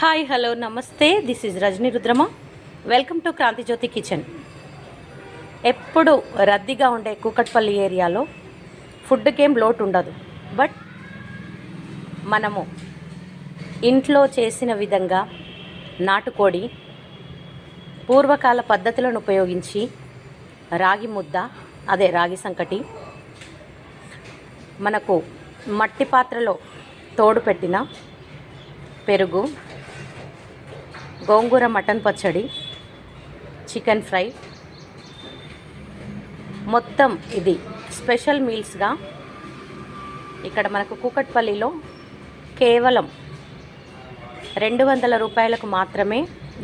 Hi hello నమస్తే. This is Rajani Rudrama welcome to Kranthijyothi kitchen ఎప్పుడు రద్దీగా ఉండే కూకట్పల్లి ఏరియాలో ఫుడ్కి ఏం లోటు ఉండదు. బట్ మనము ఇంట్లో చేసిన విధంగా నాటుకోడి పూర్వకాల పద్ధతులను ఉపయోగించి రాగి ముద్ద అదే రాగి సంకటి మనకు మట్టి పాత్రలో తోడు పెట్టిన పెరుగు గోంగూర మటన్ పచ్చడి చికెన్ ఫ్రై. మొత్తం ఇది స్పెషల్ మీల్స్గా ఇక్కడ మనకు కూకట్పల్లిలో కేవలం రెండు వందల రూపాయలకు మాత్రమే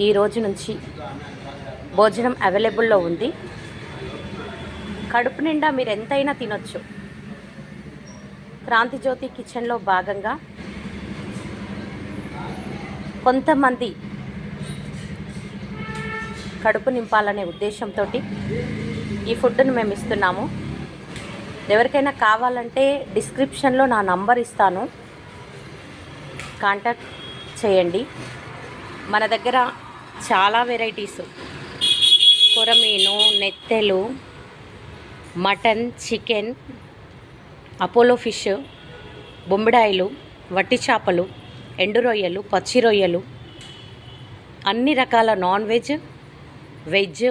ఈ రోజు నుంచి భోజనం అవైలబుల్లో ఉంది. కడుపు నిండా మీరు ఎంతైనా తినొచ్చు. క్రాంతిజ్యోతి కిచెన్లో భాగంగా కొంతమంది కడుపు నింపాలనే ఉద్దేశంతో ఈ ఫుడ్ను మేము ఇస్తున్నాము. ఎవరికైనా కావాలంటే డిస్క్రిప్షన్లో నా నంబర్ ఇస్తాను. కాంటాక్ట్ చేయండి. మన దగ్గర చాలా వెరైటీస్. కొరమీను నెత్తెలు మటన్ చికెన్ అపోలో ఫిష్ బొమ్మిడాయిలు వట్టి చేపలు ఎండు రొయ్యలు పచ్చి రొయ్యలు అన్ని రకాల non veg veg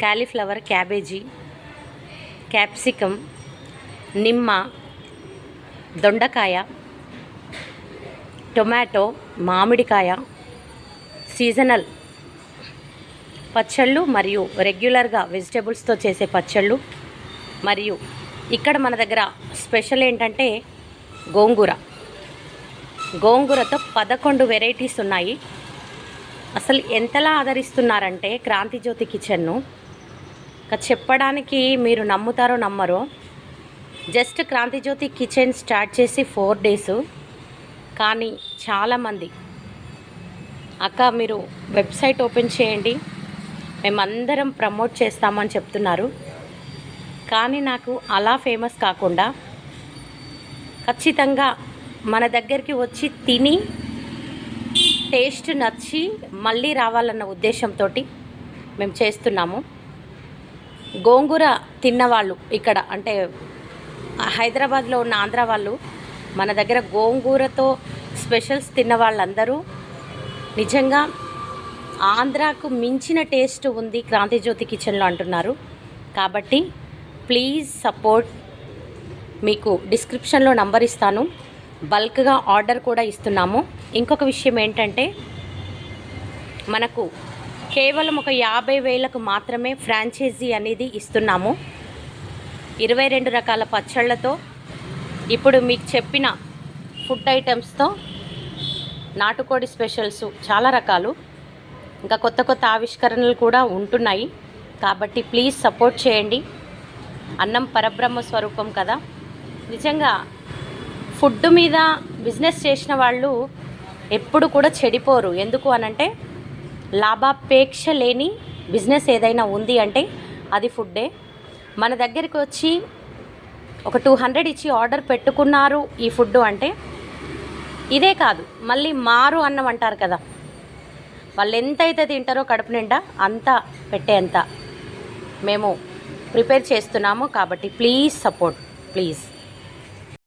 cauliflower cabbage capsicum నిమ్మ దొండకాయ టొమాటో మామిడికాయ సీజనల్ పచ్చళ్ళు మరియు రెగ్యులర్గా వెజిటేబుల్స్తో చేసే పచ్చళ్ళు మరియు ఇక్కడ మన దగ్గర స్పెషల్ ఏంటంటే గోంగూర. గోంగూరతో పదకొండు వెరైటీస్ ఉన్నాయి. అసలు ఎంతలా ఆదరిస్తున్నారంటే క్రాంతిజ్యోతి కిచెన్ను. ఇక చెప్పడానికి మీరు నమ్ముతారో నమ్మరో జస్ట్ క్రాంతిజ్యోతి కిచెన్ స్టార్ట్ చేసి ఫోర్ డేస్. కానీ చాలామంది అక్క మీరు వెబ్సైట్ ఓపెన్ చేయండి మేమందరం ప్రమోట్ చేస్తామని చెప్తున్నారు. కానీ నాకు అలా ఫేమస్ కాకుండా ఖచ్చితంగా మన దగ్గరికి వచ్చి తిని టేస్ట్ నచ్చి మళ్ళీ రావాలన్న ఉద్దేశంతో మేము చేస్తున్నాము. గోంగూర తిన్నవాళ్ళు ఇక్కడ అంటే హైదరాబాద్లో ఉన్న ఆంధ్ర వాళ్ళు మన దగ్గర గోంగూరతో స్పెషల్స్ తిన్న వాళ్ళందరూ నిజంగా ఆంధ్రాకు మించిన టేస్ట్ ఉంది క్రాంతిజ్యోతి కిచెన్లో అంటున్నారు. కాబట్టి ప్లీజ్ సపోర్ట్ మీకు డిస్క్రిప్షన్లో నంబర్ ఇస్తాను. బల్క్గా ఆర్డర్ కూడా ఇస్తున్నాము. ఇంకొక విషయం ఏంటంటే మనకు కేవలం ఒక యాభై వేలకు మాత్రమే ఫ్రాంచైజీ అనేది ఇస్తున్నాము. ఇరవై రెండు రకాల పచ్చళ్ళతో ఇప్పుడు మీకు చెప్పిన ఫుడ్ ఐటమ్స్తో నాటుకోడి స్పెషల్స్ చాలా రకాలు. ఇంకా కొత్త కొత్త ఆవిష్కరణలు కూడా ఉంటున్నాయి. కాబట్టి ప్లీజ్ సపోర్ట్ చేయండి. అన్నం పరబ్రహ్మ స్వరూపం కదా. నిజంగా ఫుడ్ మీద బిజినెస్ చేసిన వాళ్ళు ఎప్పుడు కూడా చెడిపోరు. ఎందుకు అనంటే లాభాపేక్ష లేని బిజినెస్ ఏదైనా ఉంది అంటే అది ఫుడ్డే. మన దగ్గరికి వచ్చి ఒక టూ హండ్రెడ్ ఇచ్చి ఆర్డర్ పెట్టుకున్నారు ఈ ఫుడ్ అంటే ఇదే కాదు. మళ్ళీ మారు అన్నం అంటారు కదా. వాళ్ళు ఎంతైతే తింటారో కడుపు నిండా అంత పెట్టేంత మేము ప్రిపేర్ చేస్తున్నాము కాబట్టి ప్లీజ్ సపోర్ట్ ప్లీజ్.